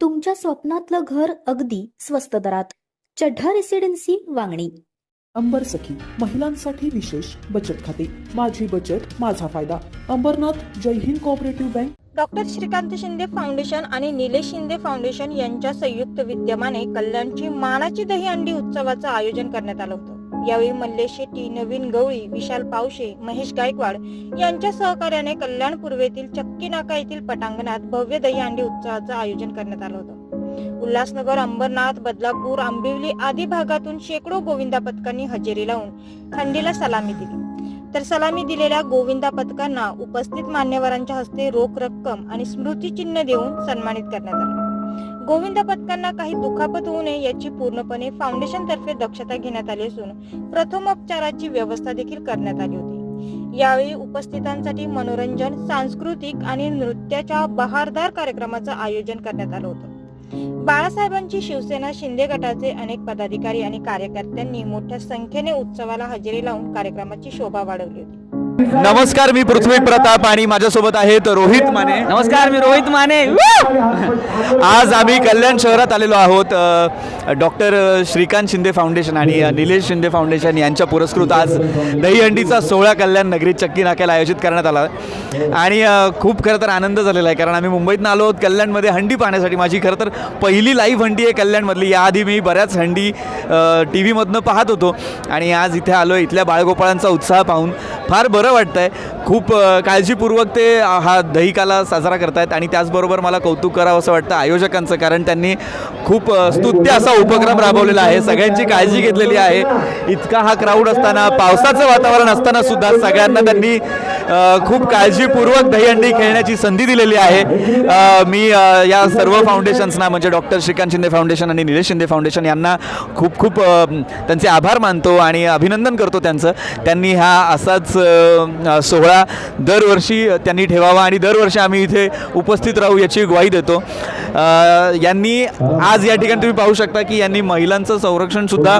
तुमच्या स्वप्नातलं घर अगदी स्वस्त दरात. चढ्ढा रेसिडेन्सी वांगणी. अंबर सखी महिलांसाठी विशेष बचत खाते. माझी बचत माझा फायदा. Ambernath Jai Hind cooperative bank doctor Shrikant Shinde foundation आणि निलेश शिंदे फाउंडेशन यांच्या संयुक्त विद्यमाने कल्याणची मानाची दहीहंडी उत्सवाचं आयोजन करण्यात आलं होतं. यावेळी मल्लेश शेट्टी नवीन गवळी विशाल पावशे महेश गायकवाड यांच्या सहकार्याने कल्याण पूर्वेतील चक्की नाका येथील पटांगणात भव्य दहीहंडी उत्सवाचं आयोजन करण्यात आलं होतं. उल्हासनगर अंबरनाथ बदलापूर आंबिवली आदी भागातून शेकडो गोविंदा पथकांनी हजेरी लावून थंडीला सलामी दिली. तर सलामी दिलेल्या गोविंदा पथकांना उपस्थित मान्यवरांच्या हस्ते रोख रक्कम आणि स्मृतिचिन्ह देऊन सन्मानित करण्यात आलं. गोविंदा पथकांना काही दुखापत होऊ नये याची पूर्णपणे फाउंडेशन तर्फे दक्षता घेण्यात आली असून प्रथमोपचाराची व्यवस्था देखील करण्यात आली होती. यावेळी उपस्थितांसाठी मनोरंजन सांस्कृतिक आणि नृत्याच्या बहारदार कार्यक्रमाचं आयोजन करण्यात आलं होतं. बाळासाहेबांची शिवसेना शिंदे गटाचे अनेक पदाधिकारी आणि कार्यकर्त्यांनी मोठ्या संख्येने उत्सवाला हजेरी लावून कार्यक्रमाची शोभा वाढवली होती. नमस्कार मी पृथ्वी प्रताप आणि माझ्यासोबत आहेत रोहित माने. नमस्कार मी रोहित माने. आज आम्ही कल्याण शहरात आलेलो आहोत डॉक्टर श्रीकांत शिंदे फाउंडेशन आणि निलेश शिंदे फाउंडेशन यांच्या पुरस्कृत आज दहीहंडीचा सोहळा कल्याण नगरीत चक्की नाक्याला आयोजित करण्यात आला. आणि खूप खरं तर आनंद झालेला आहे कारण आम्ही मुंबईतनं आलो आहोत कल्याणमध्ये हंडी पाहण्यासाठी. माझी खरं तर पहिली लाईव्ह हंडी आहे कल्याणमधली. याआधी मी बऱ्याच हंडी टी व्हीमधनं पाहत होतो. आणि आज इथे आलो इथल्या बाळगोपाळांचा उत्साह पाहून. फार बरं बरं आहे खूप काळजीपूर्वक ते हा दहीकाला साजरा करतायत आणि त्याचबरोबर मला कौतुक करावं असं वाटतं आयोजकांचं कारण त्यांनी खूप स्तुत्य असा उपक्रम राबवलेला आहे. सगळ्यांची काळजी घेतलेली आहे. इतका हा क्राऊड असताना पावसाचं वातावरण असताना सुद्धा सगळ्यांना त्यांनी खूप काळजीपूर्वक दहीहंडी खेळण्याची संधी दिलेली आहे. मी या सर्व फाउंडेशन्सना म्हणजे डॉक्टर श्रीकांत शिंदे फाउंडेशन आणि निलेश शिंदे फाउंडेशन यांना खूप खूप त्यांचे आभार मानतो आणि अभिनंदन करतो त्यांचं. त्यांनी हा असाच सोहळा दरवर्षी त्यांनी ठेवावा आणि दरवर्षी आम्ही इथे उपस्थित राहू याची ग्वाही देतो. यांनी आज या ठिकाणी तुम्ही पाहू शकता की यांनी महिलांचं संरक्षण सुद्धा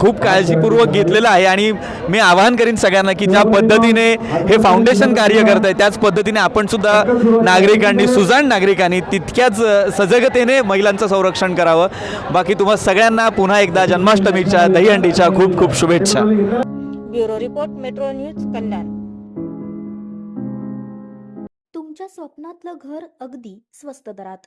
खूप काळजीपूर्वक घेतलेलं आहे. आणि मी आवाहन करीन सगळ्यांना की ज्या पद्धतीने हे फाउंडेशन कार्य करत आहे त्याच पद्धतीने आपण सुद्धा नागरिकांनी सुजाण नागरिकांनी तितक्याच सजगतेने महिलांचं संरक्षण करावं. बाकी तुम्हा सगळ्यांना पुन्हा एकदा जन्माष्टमीच्या दहीहंडीच्या खूप खूप शुभेच्छा. Bureau report metro news Kalyan तुमच्या स्वप्नातलं घर अगदी स्वस्त दरात.